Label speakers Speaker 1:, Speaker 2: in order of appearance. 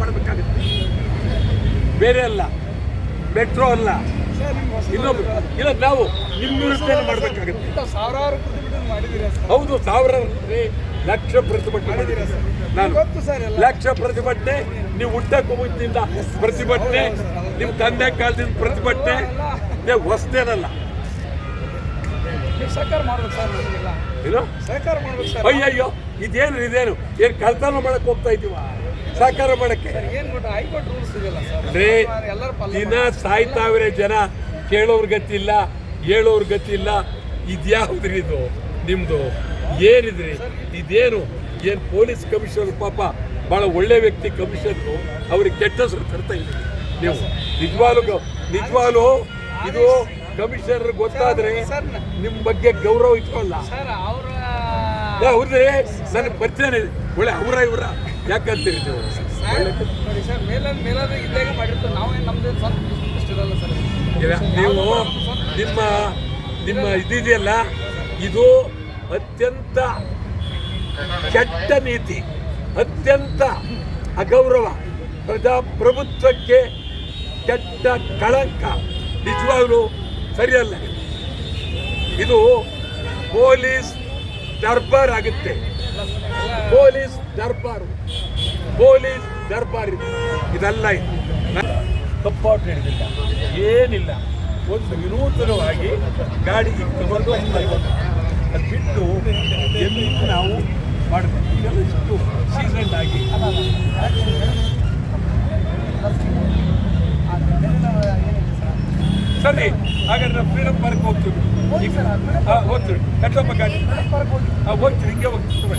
Speaker 1: ಮಾಡಬೇಕಾಗುತ್ತೆ. ಬೇರೆ ಅಲ್ಲ ಮೆಟ್ರೋ ಅಲ್ಲ. ಇನ್ನೊಬ್ರು ಇಲ್ಲ ನಾವು ನಿಮ್ಮ ವಿರುದ್ಧ ಮಾಡಬೇಕಾಗುತ್ತೆ.
Speaker 2: ಸಾವಿರಾರು
Speaker 1: ಹೌದು ಸಾವಿರ ಲಕ್ಷ ಪ್ರತಿಭಟನೆ ನಾನು ಲಕ್ಷ ಪ್ರತಿಭಟನೆ ನೀವು ಹುಟ್ಟಕ್ಕೆ ಮುಂಚಿನಿಂದ ಪ್ರತಿಭಟನೆ ನಿಮ್ಮ ತಂದೆ ಕಾಲದಿಂದ ಪ್ರತಿಭಟನೆ. ನೀವು ಹೊಸದೇನಲ್ಲ
Speaker 2: ನೀವು ಸಹಕಾರ ಮಾಡ್ಬೇಕು ಸರ್ ನಮಗೆಲ್ಲ.
Speaker 1: ಏನು?
Speaker 2: ಸಹಕಾರ ಮಾಡ್ಬೇಕು ಸರ್.
Speaker 1: ಅಯ್ಯಯ್ಯೋ ಇದೇನು ಇದೇನು? ಏನು ಕಳ್ತನ ಮಾಡಕ್ ಹೋಗ್ತಾ ಇದೀವ? ಸಾಕಾರ ಮಾಡಕ್ಕೆ. ದಿನ ಸಾಯ್ತಾವ್ರೆ ಜನ ಕೇಳೋರ್ ಗತಿ ಇಲ್ಲ ಹೇಳೋರ್ ಗತಿ ಇಲ್ಲ. ಇದ್ಯಾವ್ದ್ರಿ ಇದು ನಿಮ್ದು? ಏನಿದ್ರಿ? ಇದೇನು? ಏನ್ ಪೊಲೀಸ್ ಕಮಿಷನರ್ ಪಾಪ ಬಹಳ ಒಳ್ಳೆ ವ್ಯಕ್ತಿ ಕಮಿಷನರ್ ಅವ್ರಿಗೆ ಕೆಟ್ಟ ಹೆಸರು ತರ್ತಾ ಇಲ್ಲ ನೀವು ನಿಜವಾಲು ನಿಜವಾಲು ಇದು ಕಮಿಷನರ್ ಗೊತ್ತಾದ್ರೆ
Speaker 2: ಸರ್
Speaker 1: ನಿಮ್ ಬಗ್ಗೆ ಗೌರವ ಇಟ್ಕೊಳ್ಳಲ್ಲ ಹೌದ್ರಿ ನನಗೆ ಬರ್ತೇನೆ ಒಳ್ಳೆ ಅವರ ಇವರ. ಯಾಕಂತೀರಿ ನೀವು
Speaker 2: ನೋಡಿ ಸರ್ ಇದ್ದಾಗ ಮಾಡಿರ್ತಾರೆ? ನಾವೇನು ನಮ್ದು ಸ್ವಂತ ಇಷ್ಟ ಇರಲ್ಲ ಸರ್.
Speaker 1: ನೀವು ನಿಮ್ಮ ನಿಮ್ಮ ಇದಿದೆಯಲ್ಲ ಇದು ಅತ್ಯಂತ ಕೆಟ್ಟ ನೀತಿ ಅತ್ಯಂತ ಅಗೌರವ ಪ್ರಜಾಪ್ರಭುತ್ವಕ್ಕೆ ಕೆಟ್ಟ ಕಳಂಕ. ನಿಜವಾಗ್ಲೂ ಸರಿಯಲ್ಲ. ಇದು ಪೊಲೀಸ್ ದರ್ಬಾರ್ ಆಗುತ್ತೆ. ಪೊಲೀಸ್ ದರ್ಬಾರ್. ಪೊಲೀಸ್ ದರ್ಬಾರ್ ಇದೆಲ್ಲ ಇದಲ್ಲ ಇದು. ತಪ್ಪಾಟ್ ಹಿಡಿದಿಲ್ಲ ಏನಿಲ್ಲ. ಒಂದು ವಿನೂತನವಾಗಿ ಗಾಡಿ ತಗೊಂಡು. ಅದು ಬಿಟ್ಟು ಎಲ್ಲಿ ನಾವು ಮಾಡಬೇಕು. ಇದೆಲ್ಲ ಇಷ್ಟು ಸೀಸನ್ ಆಗಿ. ಸರಿ ಹಾಗಾದ್ರೆ ನಾವು ಫ್ರೀಡಮ್ ಪಾರ್ಕ್ ಹೋಗ್ತೀವಿ. ಹೋಗ್ತೀವಿ. ಕಟ್ಟಪ್ಪ ಗಾಡಿ. ಹೋಗ್ತೀವಿ. ಹಿಂಗೆ ಹೋಗ್ತೀವಿ.